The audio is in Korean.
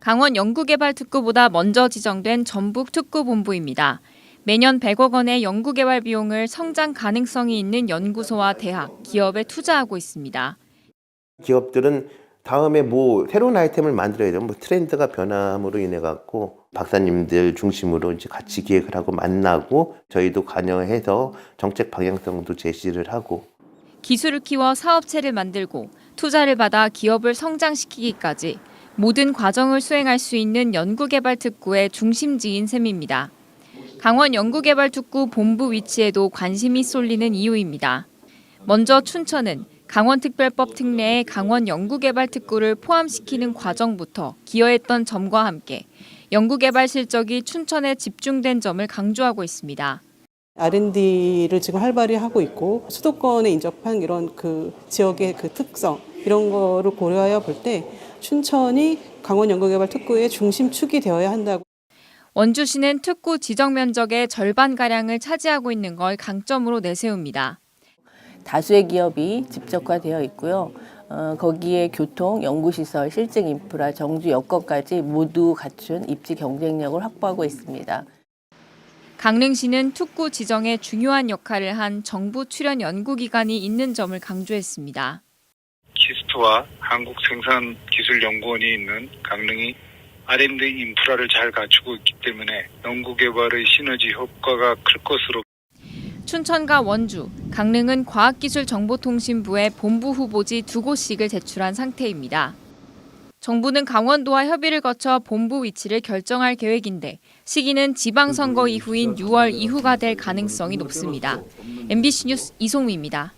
강원 연구개발특구보다 먼저 지정된 전북특구본부입니다. 매년 100억 원의 연구개발 비용을 성장 가능성이 있는 연구소와 대학, 기업에 투자하고 있습니다. 기업들은 다음에 뭐 새로운 아이템을 만들어야 돼요. 뭐 트렌드가 변함으로 인해 갖고 박사님들 중심으로 이제 같이 기획을 하고 만나고 저희도 관여해서 정책 방향성도 제시를 하고 기술을 키워 사업체를 만들고 투자를 받아 기업을 성장시키기까지 모든 과정을 수행할 수 있는 연구개발특구의 중심지인 셈입니다. 강원 연구개발특구 본부 위치에도 관심이 쏠리는 이유입니다. 먼저 춘천은 강원특별법 특례에 강원 연구개발특구를 포함시키는 과정부터 기여했던 점과 함께 연구개발 실적이 춘천에 집중된 점을 강조하고 있습니다. R&D를 지금 활발히 하고 있고 수도권에 인접한 이런 그 지역의 그 특성 이런 거를 고려하여 볼 때 춘천이 강원 연구개발 특구의 중심축이 되어야 한다고 원주시는 특구 지정 면적의 절반 가량을 차지하고 있는 걸 강점으로 내세웁니다. 다수의 기업이 집적화되어 있고요. 어, 거기에 교통, 연구시설, 실증 인프라, 정주 여건까지 모두 갖춘 입지 경쟁력을 확보하고 있습니다. 강릉시는 특구 지정에 중요한 역할을 한 정부 출연 연구기관이 있는 점을 강조했습니다. 키스트와 한국생산기술연구원이 있는 강릉이 R&D 인프라를 잘 갖추고 있기 때문에 연구개발의 시너지 효과가 클 것으로 춘천과 원주, 강릉은 과학기술정보통신부에 본부 후보지 두 곳씩을 제출한 상태입니다. 정부는 강원도와 협의를 거쳐 본부 위치를 결정할 계획인데 시기는 지방선거 이후인 6월 이후가 될 가능성이 높습니다. MBC 뉴스 이송미입니다.